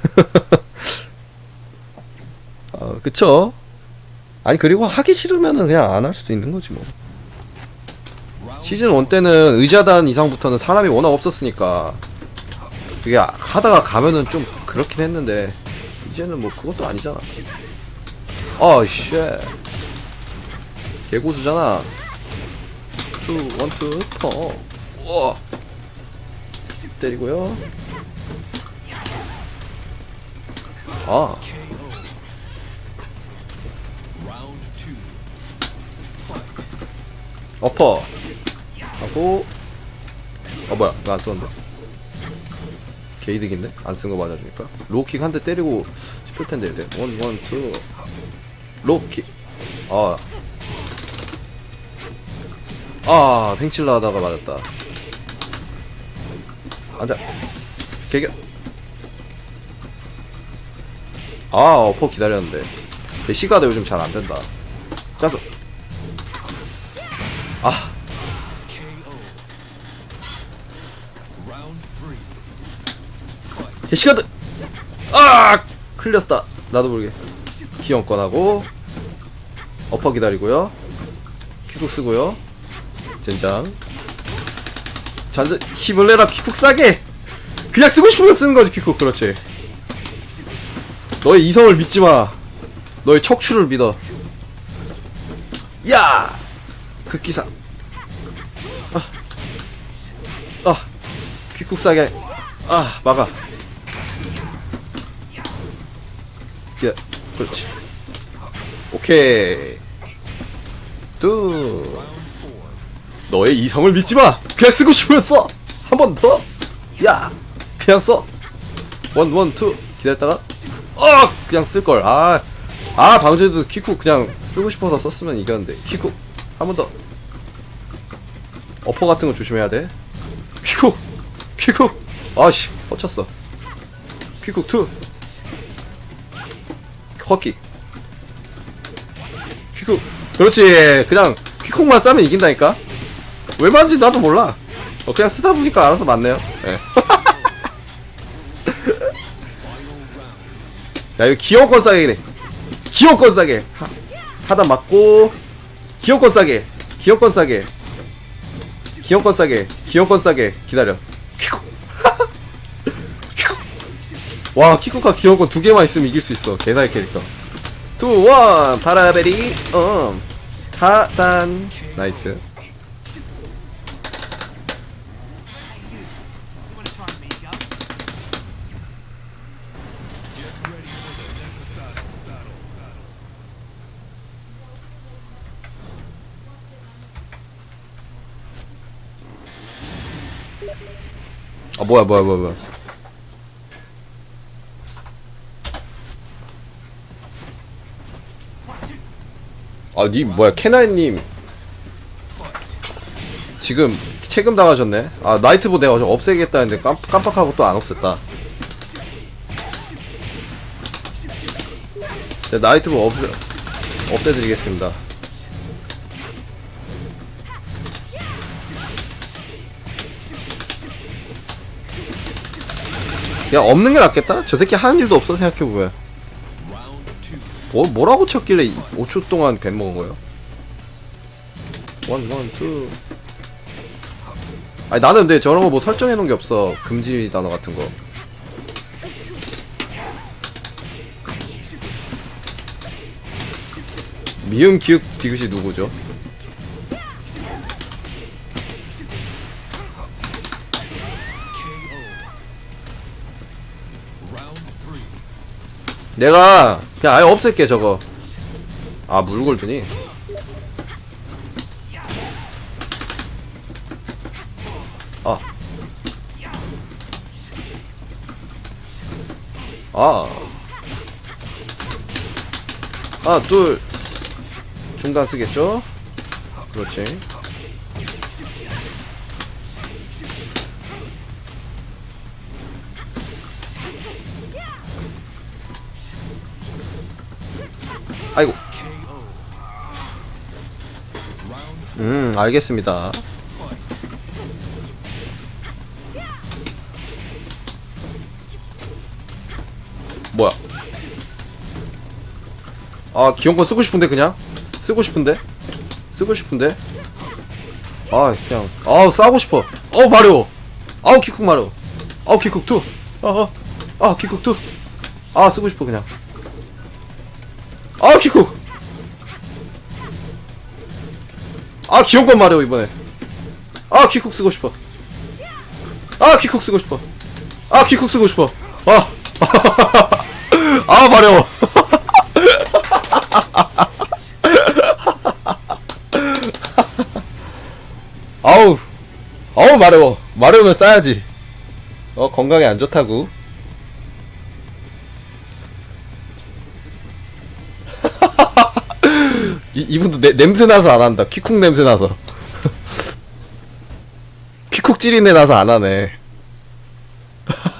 어, 그쵸? 아니 그리고 하기 싫으면은 그냥 안 할 수도 있는 거지 뭐. 시즌 1 때는 의자단 이상부터는 사람이 워낙 없었으니까 그게 아- 하다가 가면은 좀 그렇긴 했는데 이제는 뭐 그것도 아니잖아. 어, 쉣. 개고수잖아. 투, 원, 투, 퍼. 우와. 때리고요. 아. 어퍼. 하고. 어, 뭐야. 이거 안 썼는데. 개이득인데? 안 쓴 거 맞아주니까. 로우킥 한 대 때리고 싶을 텐데, 이제. 원, 원, 투. 로우킥. 아. 아, 팽칠라 하다가 맞았다. 앉아. 개겨. 아, 어퍼 기다렸는데. 제 시가도 요즘 잘 안 된다. 짜서. 아. 제 시가도. 아! 클렸다. 나도 모르게. 기영권 하고. 어퍼 기다리고요. 퀴국 쓰고요. 젠장. 잔자, 힘을 내라, 퀴쿡 싸게! 그냥 쓰고 싶으면 쓰는 거지, 퀴쿡. 그렇지. 너의 이성을 믿지 마. 너의 척추를 믿어. 야! 극기사. 아. 아. 퀴쿡 싸게. 아, 막아. 야, 그렇지. 오케이. 뚜. 너의 이성을 믿지 마. 그냥 쓰고 싶으면 써. 한 번 더. 야, 그냥 써. 원, 원, 투. 기다렸다가. 어, 그냥 쓸 걸. 아, 아, 방제도 키쿡 그냥 쓰고 싶어서 썼으면 이겼는데. 키쿡 한번 더. 어퍼 같은 거 조심해야 돼. 퀴쿡, 퀴쿡. 아씨, 뻗쳤어. 퀴쿡 투. 헛킥. 퀴쿡. 그렇지. 그냥 퀴쿡만 싸면 이긴다니까. 왜 맞지 나도 몰라. 어, 그냥 쓰다 보니까 알아서 맞네요. 예. 야 이거 기어권 싸게 돼. 기어권 싸게. 하, 하다 맞고 기어권 싸게. 기어권 싸게. 기어권 싸게. 기어권 싸게. 기다려. 와 키쿠카 기어권 두 개만 있으면 이길 수 있어. 개사의 캐릭터. 투, 원, 파라베리, 음, 하단, 나이스. 아 뭐야 뭐야 뭐야 뭐야. 아니 뭐야 캐나이님. 지금 체금 당하셨네. 아 나이트보 내가 좀 없애겠다 했는데 깜, 깜빡하고 또 안 없앴다. 네, 나이트보 없애 없애드리겠습니다 야 없는 게 낫겠다? 저 새끼 하는 일도 없어 생각해보면 뭐, 뭐라고 쳤길래 5초 동안 뱀 먹은 거예요? 원, 원, 투. 아니, 나는 근데 저런 거 뭐 설정해 놓은 게 없어. 금지 단어 같은 거. 미음, 기읍, 디귿이 누구죠? 내가 그냥 아예 없앨게 저거 아 물골드니 아. 아. 아, 둘. 중간 쓰겠죠? 그렇지. 음, 알겠습니다. 뭐야? 아 기용권 쓰고 싶은데 그냥? 쓰고 싶은데? 쓰고 싶은데? 아 그냥. 아우 싸고 싶어. 어우 마려 아우 키쿡 마려 아우 키쿡 투. 아아 아 키쿡 투아 쓰고 싶어 그냥. 아 키쿡 아 기용권 마려 이번에. 아 키쿡 쓰고 싶어. 아 키쿡 쓰고 싶어. 아 키쿡 쓰고 싶어. 아. 아 마려워. 아우. 아우 마려워. 마려우면 싸야지. 어 건강에 안 좋다고 이, 이분도 내, 냄새 나서 안 한다. 퀴쿡 냄새 나서. 퀴쿡 찌린내 나서 안 하네